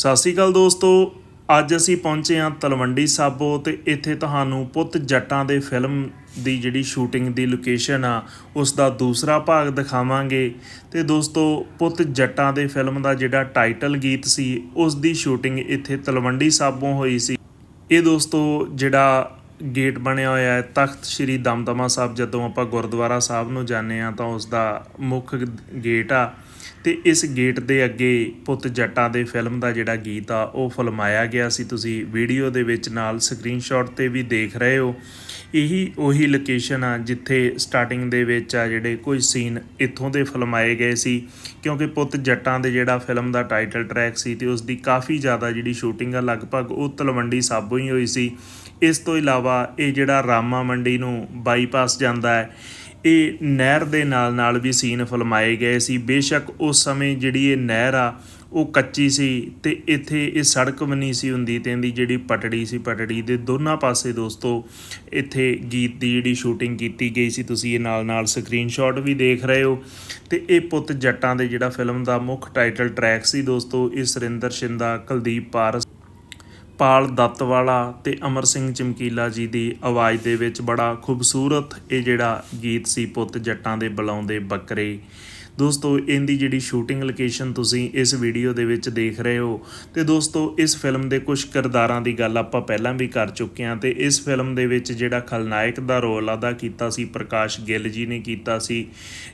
ਸਤਿ ਸ਼੍ਰੀ ਅਕਾਲ ਦੋਸਤੋ, ਅੱਜ ਅਸੀਂ ਪਹੁੰਚੇ ਹਾਂ ਤਲਵੰਡੀ ਸਾਬੋ ਤੇ ਇੱਥੇ ਤੁਹਾਨੂੰ ਪੁੱਤ ਜੱਟਾਂ ਦੇ ਫਿਲਮ ਦੀ ਜਿਹੜੀ ਸ਼ੂਟਿੰਗ ਦੀ ਲੋਕੇਸ਼ਨ ਆ, ਉਸ ਦਾ ਦੂਸਰਾ ਭਾਗ ਦਿਖਾਵਾਂਗੇ। ਤੇ ਦੋਸਤੋ, ਪੁੱਤ ਜੱਟਾਂ ਦੇ ਫਿਲਮ ਦਾ ਜਿਹੜਾ ਟਾਈਟਲ ਗੀਤ ਸੀ, ਉਸ ਦੀ ਸ਼ੂਟਿੰਗ ਇੱਥੇ ਤਲਵੰਡੀ ਸਾਬੋਂ ਹੋਈ ਸੀ। ਇਹ ਦੋਸਤੋ, ਜਿਹੜਾ ਗੇਟ ਬਣਿਆ ਹੋਇਆ ਹੈ, ਤਖਤ ਸ੍ਰੀ ਦਮਦਮਾ ਸਾਹਿਬ, ਜਦੋਂ ਆਪਾਂ ਗੁਰਦੁਆਰਾ ਸਾਹਿਬ ਨੂੰ ਜਾਂਦੇ ਆ ਤਾਂ ਉਸ ਦਾ ਮੁੱਖ ਗੇਟ ਆ। ਤੇ ਇਸ ਗੇਟ ਦੇ ਅੱਗੇ ਪੁੱਤ ਜੱਟਾਂ ਦੇ ਫਿਲਮ ਦਾ ਜਿਹੜਾ ਗੀਤ ਆ, ਉਹ ਫਿਲਮਾਇਆ ਗਿਆ ਸੀ। ਤੁਸੀਂ ਵੀਡੀਓ ਦੇ ਵਿੱਚ ਨਾਲ ਸਕਰੀਨਸ਼ਾਟ ਤੇ ਵੀ ਦੇਖ ਰਹੇ ਹੋ। ਇਹੀ ਉਹੀ ਲੋਕੇਸ਼ਨ ਆ ਜਿੱਥੇ ਸਟਾਰਟਿੰਗ ਦੇ ਵਿੱਚ ਆ ਜਿਹੜੇ ਕੋਈ ਸੀਨ ਇੱਥੋਂ ਦੇ ਫਿਲਮਾਏ ਗਏ ਸੀ। ਕਿਉਂਕਿ ਪੁੱਤ ਜੱਟਾਂ ਦੇ ਜਿਹੜਾ ਫਿਲਮ ਦਾ ਟਾਈਟਲ ਟਰੈਕ ਸੀ ਤੇ ਉਸ ਦੀ ਕਾਫੀ ਜ਼ਿਆਦਾ ਜਿਹੜੀ ਸ਼ੂਟਿੰਗ ਆ, ਲਗਭਗ ਉਹ ਤਲਵੰਡੀ ਸਾਬੋ ਹੀ ਹੋਈ ਸੀ। ਇਸ ਤੋਂ ਇਲਾਵਾ ਇਹ ਜਿਹੜਾ ਰਾਮਾ ਮੰਡੀ ਨੂੰ ਬਾਈਪਾਸ ਜਾਂਦਾ ਹੈ ਇਹ ਨਹਿਰ ਦੇ ਨਾਲ ਨਾਲ ਵੀ ਸੀਨ ਫਿਲਮਾਏ ਗਏ ਸੀ। ਬੇਸ਼ੱਕ ਉਸ ਸਮੇਂ ਜਿਹੜੀ ਇਹ ਨਹਿਰ ਆ, ਉਹ ਕੱਚੀ ਸੀ ਤੇ ਇੱਥੇ ਇਹ ਸੜਕ ਵੀ ਨਹੀਂ ਸੀ ਹੁੰਦੀ ਤੇ ਇਹਦੀ ਜਿਹੜੀ ਪਟੜੀ ਸੀ, ਪਟੜੀ ਦੇ ਦੋਨਾਂ ਪਾਸੇ ਦੋਸਤੋ ਇੱਥੇ ਗੀਤ ਦੀ ਜਿਹੜੀ ਸ਼ੂਟਿੰਗ ਕੀਤੀ ਗਈ ਸੀ। ਤੁਸੀਂ ਇਹ ਨਾਲ ਨਾਲ ਸਕਰੀਨਸ਼ਾਟ ਵੀ ਦੇਖ ਰਹੇ ਹੋ ਤੇ ਇਹ ਪੁੱਤ ਜੱਟਾਂ ਦੇ ਜਿਹੜਾ ਫਿਲਮ ਦਾ ਮੁੱਖ ਟਾਈਟਲ ਟਰੈਕ ਸੀ ਦੋਸਤੋ, ਇਹ ਸੁਰਿੰਦਰ, ਸ਼ਿੰਦਾ, ਕੁਲਦੀਪ ਪਾਰਸ। ਪਾਲ ਦੱਤਵਾਲਾ ਤੇ ਅਮਰ ਸਿੰਘ ਚਮਕੀਲਾ ਜੀ ਦੀ ਆਵਾਜ਼ ਦੇ ਵਿੱਚ ਬੜਾ ਖੂਬਸੂਰਤ ਇਹ ਜਿਹੜਾ ਗੀਤ ਸੀ ਪੁੱਤ ਜੱਟਾਂ ਦੇ ਬੁਲਾਉਂਦੇ ਬੱਕਰੇ। ਦੋਸਤੋ, ਇਹਦੀ ਜਿਹੜੀ ਸ਼ੂਟਿੰਗ ਲੋਕੇਸ਼ਨ ਤੁਸੀਂ ਇਸ ਵੀਡੀਓ ਦੇ ਵਿੱਚ ਦੇਖ ਰਹੇ ਹੋ ਤੇ ਦੋਸਤੋ, ਇਸ ਫਿਲਮ ਦੇ ਕੁਝ ਕਿਰਦਾਰਾਂ ਦੀ ਗੱਲ ਆਪਾਂ ਪਹਿਲਾਂ ਵੀ ਕਰ ਚੁੱਕੇ ਹਾਂ ਤੇ ਇਸ ਫਿਲਮ ਦੇ ਵਿੱਚ ਜਿਹੜਾ ਖਲਨਾਇਕ ਦਾ ਰੋਲ ਅਦਾ ਕੀਤਾ ਸੀ ਪ੍ਰਕਾਸ਼ ਗਿੱਲ ਜੀ ਨੇ ਕੀਤਾ ਸੀ,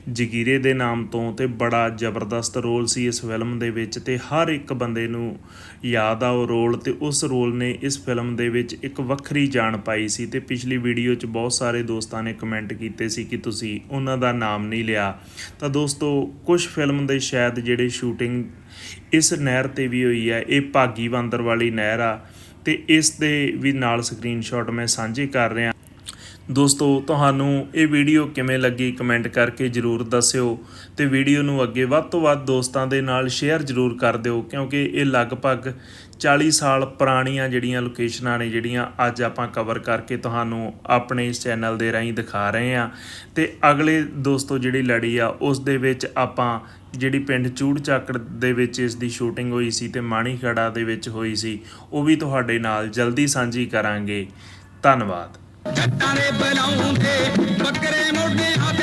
ਜਗੀਰੇ ਦੇ ਨਾਮ ਤੋਂ ਤੇ ਬੜਾ ਜ਼ਬਰਦਸਤ ਰੋਲ ਸੀ ਇਸ ਫਿਲਮ ਦੇ ਵਿੱਚ ਤੇ ਹਰ ਇੱਕ ਬੰਦੇ ਨੂੰ ਯਾਦ ਆ ਉਹ ਰੋਲ ਤੇ ਉਸ ਰੋਲ ਨੇ ਇਸ ਫਿਲਮ ਦੇ ਵਿੱਚ ਇੱਕ ਵੱਖਰੀ ਜਾਣ ਪਾਈ ਸੀ ਤੇ ਪਿਛਲੀ ਵੀਡੀਓ 'ਚ ਬਹੁਤ ਸਾਰੇ ਦੋਸਤਾਂ ਨੇ ਕਮੈਂਟ ਕੀਤੇ ਸੀ ਕਿ ਤੁਸੀਂ ਉਹਨਾਂ ਦਾ ਨਾਮ ਨਹੀਂ ਲਿਆ। ਤਾਂ ਦੋਸਤੋ ਕੁਝ ਫਿਲਮ ਦੇ ਸ਼ਾਇਦ ਜਿਹੜੇ ਸ਼ੂਟਿੰਗ ਇਸ ਨਹਿਰ ਤੇ ਵੀ ਹੋਈ ਹੈ ਇਹ ਭਾਗੀ ਬਾਂਦਰ ਵਾਲੀ ਨਹਿਰ ਆ, ਤੇ ਇਸ ਦੇ ਵੀ ਨਾਲ ਸਕਰੀਨਸ਼ਾਟ ਮੈਂ ਸਾਂਝੇ ਕਰ ਰਿਹਾ। ਦੋਸਤੋ, ਤੁਹਾਨੂੰ ਇਹ ਵੀਡੀਓ ਕਿਵੇਂ ਲੱਗੀ ਕਮੈਂਟ ਕਰਕੇ ਜਰੂਰ ਦੱਸਿਓ ਤੇ ਵੀਡੀਓ ਨੂੰ ਅੱਗੇ ਵੱਧ ਤੋਂ ਵੱਧ ਦੋਸਤਾਂ ਦੇ ਨਾਲ ਸ਼ੇਅਰ ਜਰੂਰ ਕਰ ਦਿਓ, ਕਿਉਂਕਿ ਇਹ ਲਗਭਗ 40 ਸਾਲ ਪੁਰਾਣੀਆਂ ਜਿਹੜੀਆਂ ਲੋਕੇਸ਼ਨਾਂ ਨੇ, ਜਿਹੜੀਆਂ ਅੱਜ ਆਪਾਂ ਕਵਰ ਕਰਕੇ ਤੁਹਾਨੂੰ ਆਪਣੇ ਇਸ ਚੈਨਲ ਦੇ ਰਾਹੀਂ ਦਿਖਾ ਰਹੇ ਹਾਂ। ਤੇ ਅਗਲੇ ਦੋਸਤੋ, ਜਿਹੜੀ ਲੜੀ ਆ, ਉਸ ਦੇ ਵਿੱਚ ਆਪਾਂ ਜਿਹੜੀ ਪਿੰਡ ਚੂੜ ਚੱਕੜ ਦੇ ਵਿੱਚ ਇਸ ਦੀ ਸ਼ੂਟਿੰਗ ਹੋਈ ਸੀ ਤੇ ਮਾਣੀਖੜਾ ਦੇ ਵਿੱਚ ਹੋਈ ਸੀ, ਉਹ ਵੀ ਤੁਹਾਡੇ ਨਾਲ ਜਲਦੀ ਸਾਂਝੀ ਕਰਾਂਗੇ। ਧੰਨਵਾਦ। ਜੱਟਾਂ ਦੇ ਬਲਾਉਂਦੇ ਬੱਕਰੇ ਮੋਢੇ ਹੱਥ